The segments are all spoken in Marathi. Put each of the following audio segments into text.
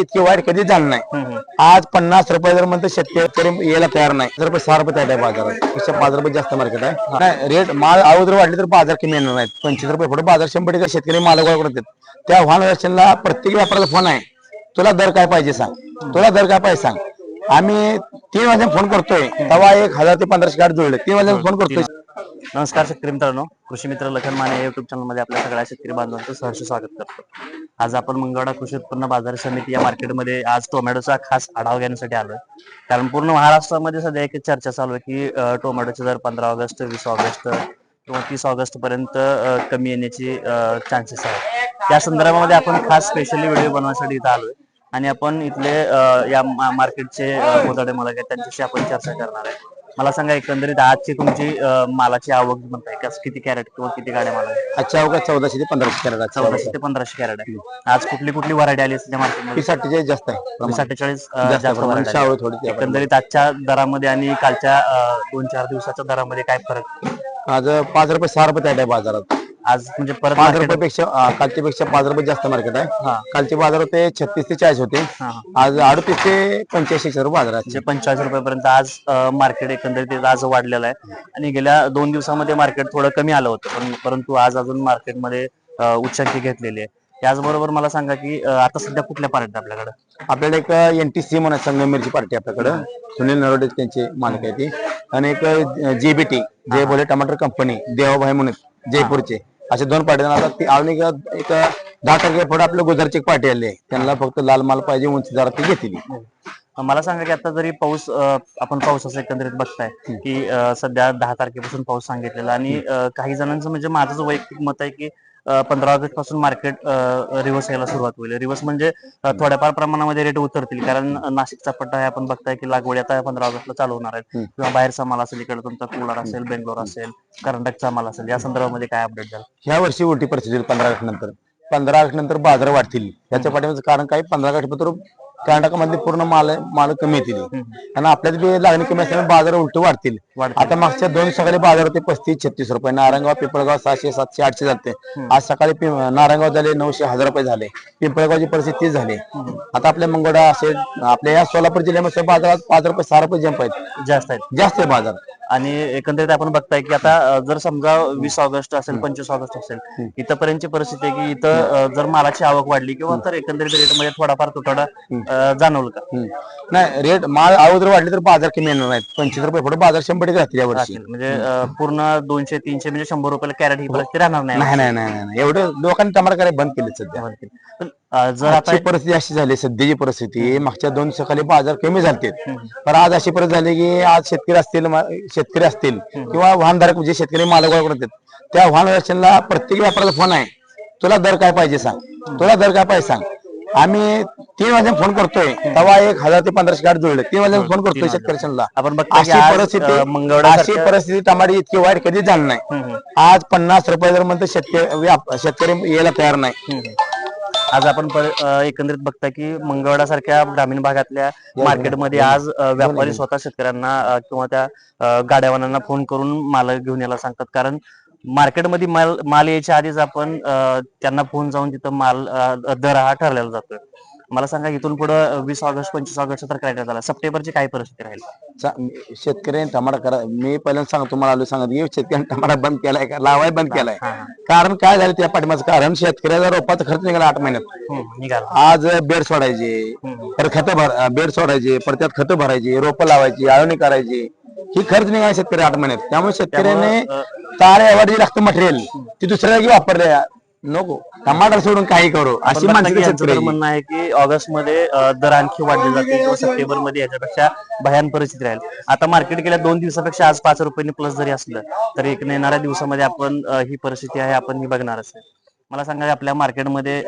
इतकी वाईट कधीच झालं नाही. आज पन्नास रुपये जर म्हणतो शेतकरी यायला तयार नाही. जर रुपये सहा रुपये आहे. बाजारात पेक्षा पाच रुपये जास्त मार्केट आहे. नाही रेट माल अगोदर वाढले तर बाजार कमी येणार नाहीत. पंचवीस रुपये पुढे बाजार शंभर टक्के शेतकरी माल गोळा करतात त्या वाहन व्यवस्थेला प्रत्येक व्यापाराचा फोन आहे. तुला दर काय पाहिजे सांग. तुला दर काय पाहिजे सांग. आम्ही तीन वाजता फोन करतोय. तेव्हा एक हजार ते पंधराशे कार्ड जुळले. तीन वाजता फोन करतोय. नमस्कार शेतकरी मित्रांनो. कृषी मित्र लखन माने युट्यूब चॅनलमध्ये आपल्या सगळ्या शेतकरी बांधवांचं सहर्ष स्वागत करतो. आज आपण मंगळवाडा कृषी उत्पन्न बाजार समिती या मार्केटमध्ये आज टोमॅटोचा खास आढावा घेण्यासाठी आलोय. कारण पूर्ण महाराष्ट्रामध्ये सध्या एक चर्चा चालू आहे की टोमॅटोचे दर पंधरा ऑगस्ट वीस ऑगस्ट किंवा तीस ऑगस्ट पर्यंत कमी येण्याची चान्सेस आहेत. त्या संदर्भामध्ये आपण खास स्पेशली व्हिडिओ बनवण्यासाठी इथं आलोय. आणि आपण इथले या मार्केटचे मोदाडे मला त्यांच्याशी आपण चर्चा करणार आहे. मला सांगा एकंदरीत आजची तुमची अं, मालाची आवक म्हणताय का किती कॅरेट किंवा किती गाड्या माल आहे? आजच्या अवघात चौदाशे ते पंधराशे कॅरेट चौदाशे ते पंधराशे कॅरेट आहे आज कुठली कुठली व्हरायटी आली सध्या मार्केटमध्ये वीस अठ्ठेचाळीस जास्त आहे प्रमाण. अठ्ठेचाळीस जास्त जास्त प्रमाण. variety शाळू आली. थोडी त्या एकंदरीत आजच्या दरामध्ये आणि कालच्या अं, दोन चार दिवसाच्या दरामध्ये काय फरक आज पाच रुपये सहा रुपये आहे बाजारात आज म्हणजे परत पाच market- रुपयेपेक्षा कालच्या पेक्षा पाच रुपये जास्त मार्केट आहे. हा. कालचे बाजार होते छत्तीस ते चाळीस होते. हा. आज अडतीस ते पंच्याऐंशी रुपये बाजार आहे. म्हणजे पंचेचाळीस रुपयापर्यंत आज मार्केट एकंदरीत आज वाढलेलं आहे. आणि गेल्या दोन दिवसामध्ये मार्केट थोडं कमी आलं होतं. पण परंतु आज अजून मार्केटमध्ये उच्चांकी घेतलेली आहे. त्याचबरोबर मला सांगा की अं, आता सध्या कुठल्या पार्ट आपल्याकडे? आपल्याला एक एनटीसी म्हणून संगमेरची पार्टी आपल्याकडे. सुनील नरोडे त्यांचे मालक आहे ती. आणि एक जेबीटी जय बोले टमाटर कंपनी देवाभाई म्हणून जयपूरचे. असे दोन पार्टी आता ती अजून एक दहा टक्के पुढे आपल्या गुजरची एक पार्टी आली आहे. त्यांना फक्त लाल माल पाहिजे उंची जरा ती घेतली. मला सांगा की आता जरी पाऊस अं, आपण पावसाचं एकंदरीत बघताय की अं, सध्या दहा तारखेपासून पाऊस सांगितलेला आणि अं, काही जणांचं म्हणजे माझंच वैयक्तिक मत आहे की पंधरा ऑगस्टपासून मार्केट रिव्हर्स यायला सुरुवात होईल. रिव्हर्स म्हणजे अं, थोड्याफार प्रमाणामध्ये रेट उतरतील. कारण नाशिकचा पट्टा आहे आपण बघताय की लागवडी आता पंधरा ऑगस्टला चालू होणार आहेत हम्म. किंवा बाहेरचा माल असेल इकडे तुमचा कुलार असेल बेंगलोर असेल कर्नाटकचा माल असेल या संदर्भामध्ये काय अपडेट झालं ह्या वर्षी उलटी परिस्थिती होईल पंधरा ऑगस्ट नंतर. पंधरा ऑगस्ट नंतर बाजार वाढतील. याच्या पाठीमागचं कारण काय? पंधरा ऑगस्ट नंतर कर्नाटकामधले पूर्ण माल माल कमी येतील. आणि आपल्यात बी लागणी कमी असल्यामुळे बाजार उलट वाढतील. आता मागच्या दोन सकाळी बाजार होते पस्तीस छत्तीस रुपये. नारायणगाव पिंपळगाव सहाशे सातशे आठशे जाते आज सकाळी नारायणगाव झाले नऊशे हजार रुपये झाले. पिंपळगावची परिस्थिती झाली. आता आपल्या मंगोडा असेल आपल्या या सोलापूर जिल्ह्यामध्ये बाजारात पाच रुपये सहा रुपये जंप आहेत. जास्त आहेत. जास्त आहे बाजार. आणि एकंदरीत आपण बघताय की आता जर समजा वीस ऑगस्ट असेल पंचवीस ऑगस्ट असेल इथपर्यंतची परिस्थिती आहे की इथं जर मालाची आवक वाढली किंवा तर एकंदरीत रेटमध्ये थोडाफार तुटवडा जाणवलं का. नाही रेट माल अगोदर वाढले तर बाजार कमी येणार नाहीत. पंचवीस रुपये पुढे बाजार शंभर टक्के राहतील या वर्षी. असेल. म्हणजे पूर्ण दोनशे तीनशे म्हणजे शंभर रुपयाला कॅरेट ही परिस्थिती राहणार नाही. नाही नाही एवढं लोकांनी टमाटर करायला बंद केले सध्या जर आता आजची परिस्थिती अशी झाली सध्याची परिस्थिती मागच्या दोन सकाळी बाजार कमी झालते. पण आज अशी परिस्थिती झाली की आज शेतकरी असतील मा- शेतकरी असतील किंवा वाहनधारक जे शेतकरी माल गोळा करतात त्या वाहन प्रत्येक व्यापाराचा फोन आहे. तुला दर काय पाहिजे सांग. तुला दर काय पाहिजे सांग. आम्ही तीन वाजता फोन करतोय. तेव्हा एक हजार ते पंधराशे कार्ड जुळले. तीन वाजता फोन करतोय शेतकऱ्यांना. आपण की अशी आज, परिस्थिती अं, अशी परिस्थिती टमाटी इतकी वाईट कधीच झाली नाही. आज पन्नास रुपये जर म्हणतो शेतकरी व्याप- शेतकरी यायला तयार नाही. आज आपण पर- अं, एकंदरीत बघताय की मंगळवाडा सारख्या ग्रामीण भागातल्या मार्केटमध्ये आज अं, व्यापारी स्वतः शेतकऱ्यांना अं, किंवा त्या अं, गाड्यावाल्यांना फोन करून माल घेऊन यायला सांगतात. कारण मार्केटमध्ये माल माल यायच्या आधीच आपण अं, त्यांना फोन जाऊन तिथं माल अं, दर हा ठरलेला जातोय. मला सांगा इथून पुढे वीस ऑगस्ट पंचवीस ऑगस्ट तर काय झाला. सप्टेंबरची काय परिस्थिती राहील? चा- शेतकऱ्यांनी टमाटा करा मी पहिल्यांदा सांगतो तुम्हाला आलो सांगत की शेतकऱ्यांनी टमाटा बंद केलाय का? लावाय बंद केलाय. कारण काय झालं त्या पाठीमाचं कारण शेतकऱ्याचा रोपाचा खर्च निघाला आठ महिन्यात. हम्म, निघाला. आज बेड सोडायचे तर खतं भर बेड सोडायचे परत त्यात खतं भरायची रोपं लावायची आळवणी करायची. ही खर्च निघाला शेतकरी आठ महिन्यात. त्यामुळे शेतकऱ्याने तारे जे लागतं मटेरियल ती दुसऱ्या जागी वापरले नको. टमाटर सोडून काही करू. अशी माणसं यांचं तर म्हणणं आहे की ऑगस्टमध्ये दर आणखी वाढले जातील किंवा सप्टेंबरमध्ये याच्यापेक्षा भयान परिस्थिती राहील. आता मार्केट गेल्या दोन दिवसापेक्षा आज पाच रुपयांनी प्लस जरी असलं तरी एक येणाऱ्या दिवसामध्ये आपण ही परिस्थिती आहे आपण ही बघणारच आहे मला सांगा आपल्या मार्केटमध्ये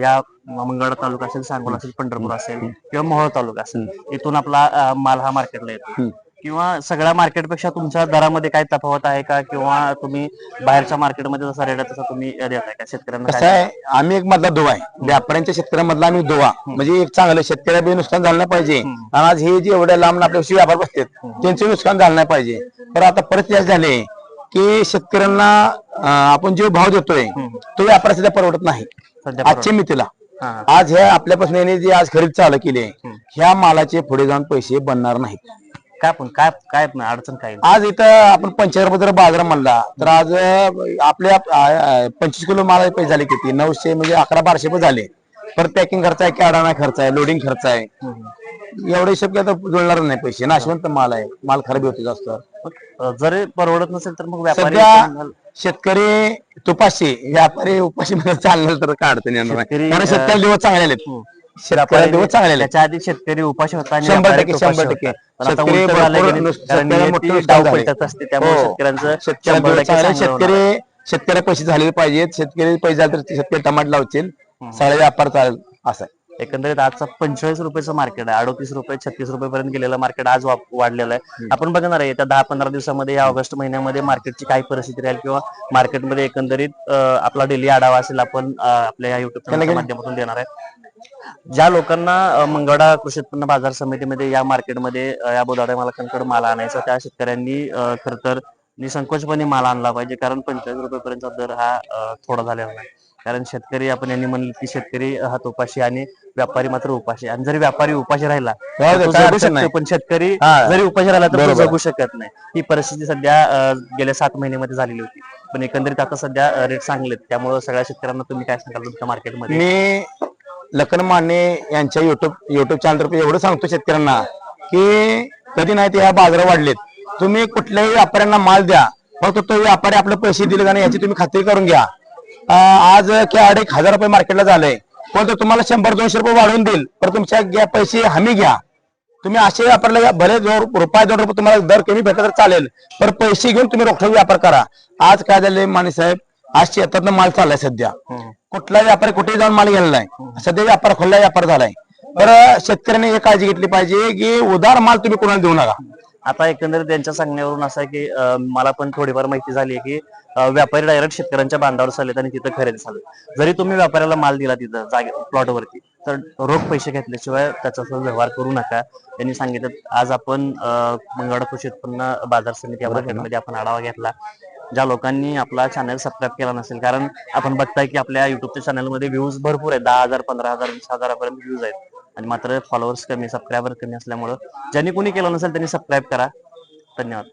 या मंगळवार तालुका असेल सांगोला असेल पंढरपूर असेल किंवा मोहोळ तालुका असेल इथून आपला माल हा मार्केटला येतो. किंवा सगळ्या मार्केटपेक्षा तुमच्या दरामध्ये काय तफावत आहे का? किंवा तुम्ही बाहेरच्या मार्केटमध्ये जसा रेट आहे तसा तुम्ही का? शेतकऱ्यांना कसं काय आहे आम्ही एक मधला दुवा आहे. व्यापाऱ्यांच्या शेतकऱ्यांमधला आम्ही दुवा. म्हणजे एक चांगलं शेतकऱ्या बी नुकसान झालं नाही पाहिजे. आणि आज हे जे एवढ्या लांब आपल्याशी व्यापार बसतात त्यांचे नुकसान झालं नाही पाहिजे. तर आता परिस्थिती अशी झाली की शेतकऱ्यांना अं, आपण जो भाव देतोय तो व्यापार सध्या परवडत नाही. सध्या आजच्या मितीला हा. आज ह्या आपल्यापासून यांनी जी आज खरेदी चालू केली आहे ह्या मालाचे पुढे जाऊन पैसे बनणार नाहीत. काय पण काय काय पण अडचण काय आज इथं आपण जर बाजार म्हणला तर आज अं, आपल्या अं, पंचवीस किलो माल पैसे झाले किती? नऊशे म्हणजे अकरा बाराशे रुपये झाले. परत पॅकिंग खर्च आहे किराणा खर्च आहे लोडिंग खर्च आहे. एवढे हिशोब की आता जुळणार नाही पैसे. नाशवंत माल आहे माल खराब होतो जास्त अ, जरी परवडत नसेल तर मग व्यापारी सध्या शेतकरी तुपाशी व्यापारी उपाशी मध्ये चालणार तर काय अडचण येणार नाही. शेतकरी, कारण दिवस चांगले आलेत दिवस चांगले त्याच्या आधी शेतकरी उपाशी होता आणि शंभर व्यापारी टक्के, उपाशी शंभर टक्के. होता. पण आता शेतकरी उलटं झालंय की भरपूर नाही? नुस- कारण शेतकऱ्याला नियती मोठं डाव नुकसान झालंय. पलटत असते त्यामुळे हो. शेतकऱ्यांचं शेतकऱ्याला शंभर दिवस टक्के चांगले चांगलं होणार आहे. शेतकरी शेतकरी पैसे झालेले पाहिजेत शेतकरी पैसे झाले तर शेतकरी टमाट लावतील सगळे व्यापार चालेल असं आहे एकंदरीत आजचा पंचेचाळीस रुपयाचं मार्केट आहे. अडोतीस रुपये छत्तीस रुपये पर्यंत गेलेलं मार्केट आज वाढलेलं आहे. आपण बघणार आहे येत्या दहा पंधरा दिवसामध्ये या ऑगस्ट महिन्यामध्ये मार्केटची काय परिस्थिती राहील किंवा मार्केटमध्ये एकंदरीत आपला डेली आढावा असेल आपण आपल्या या युट्यूब माध्यमातून देणार आहे. ज्या लोकांना अं, मंगळवाडा कृषी उत्पन्न बाजार समितीमध्ये या मार्केटमध्ये या बोदाडे मालकांकडे माल आणायचा त्या शेतकऱ्यांनी खर तर निसंकोचपणे माल आणला पाहिजे. कारण पंचेचाळीस रुपयेपर्यंतचा दर हा थोडा झालेला नाही. कारण शेतकरी आपण यांनी म्हणलं की शेतकरी हा उपाशी आणि व्यापारी मात्र उपाशी. आणि जरी व्यापारी उपाशी राहिला राहू तर दे, तो काय जगू अडचण शकतो. नाही. पण शेतकरी हा. जरी उपाशी राहिला तर तो बरोबर. जगू शकत नाही. ही परिस्थिती सध्या अं, गेल्या सात महिन्यामध्ये झालेली होती. पण एकंदरीत आता सध्या रेट चांगले आहेत त्यामुळे सगळ्या शेतकऱ्यांना तुम्ही काय सांगाल तुमच्या मार्केटमध्ये मी लखन माने यांच्या युट्यूब युट्यूब चॅनल तर्फे एवढं सांगतो शेतकऱ्यांना की कधी नाही ते ह्या बाजार वाढलेत. तुम्ही कुठल्याही व्यापाऱ्यांना माल द्या. फक्त तो व्यापारी आपले पैसे दिले का नाही याची तुम्ही खात्री करून घ्या. आज की अडीच हजार रुपये मार्केटला झालंय. पण तो तुम्हाला शंभर दोनशे रुपये वाढवून देईल. तर तुमच्या पैसे हमी घ्या. तुम्ही असे व्यापारला भले दोन रुपये दोन रुपये तुम्हाला दर कमी भेटला तर चालेल. पण पैसे घेऊन तुम्ही रोखोक व्यापार करा. आज काय झाले माने साहेब? आज शेतातनं माल चाललाय सध्या. कुठला व्यापारी कुठेही जाऊन माल गेलेला आहे सध्या व्यापार खुला व्यापार झालाय. तर शेतकऱ्यांनी हे काळजी घेतली पाहिजे की उदार माल तुम्ही कोणाला देऊ नका. आता एकंदरीत त्यांच्या सांगण्यावरून असं आहे की अं, मला पण थोडीफार माहिती झाली आहे की व्यापारी डायरेक्ट शेतकऱ्यांच्या बांधावर चाललेत आणि तिथं खरेदी झालं जरी तुम्ही व्यापाऱ्याला माल दिला तिथं जागे प्लॉटवरती तर रोख पैसे घेतल्याशिवाय त्याचा व्यवहार करू नका. त्यांनी सांगितलं आज आपण मंगळवार कृषी उत्पन्न बाजार समिती या आपण आढावा घेतला. ज्या लोकांनी आपला चॅनल सबस्क्राईब केला नसेल कारण आपण बघताय की आपल्या युट्यूबच्या चॅनलमध्ये व्ह्यूज भरपूर आहेत. दहा हजार पंधरा हजार वीस हजारापर्यंत व्ह्यूज आहेत. आणि मात्र फॉलोअर्स कमी सबस्क्रायबर कमी असल्यामुळं ज्यांनी कोणी केलं नसेल त्यांनी सबस्क्राईब करा. धन्यवाद.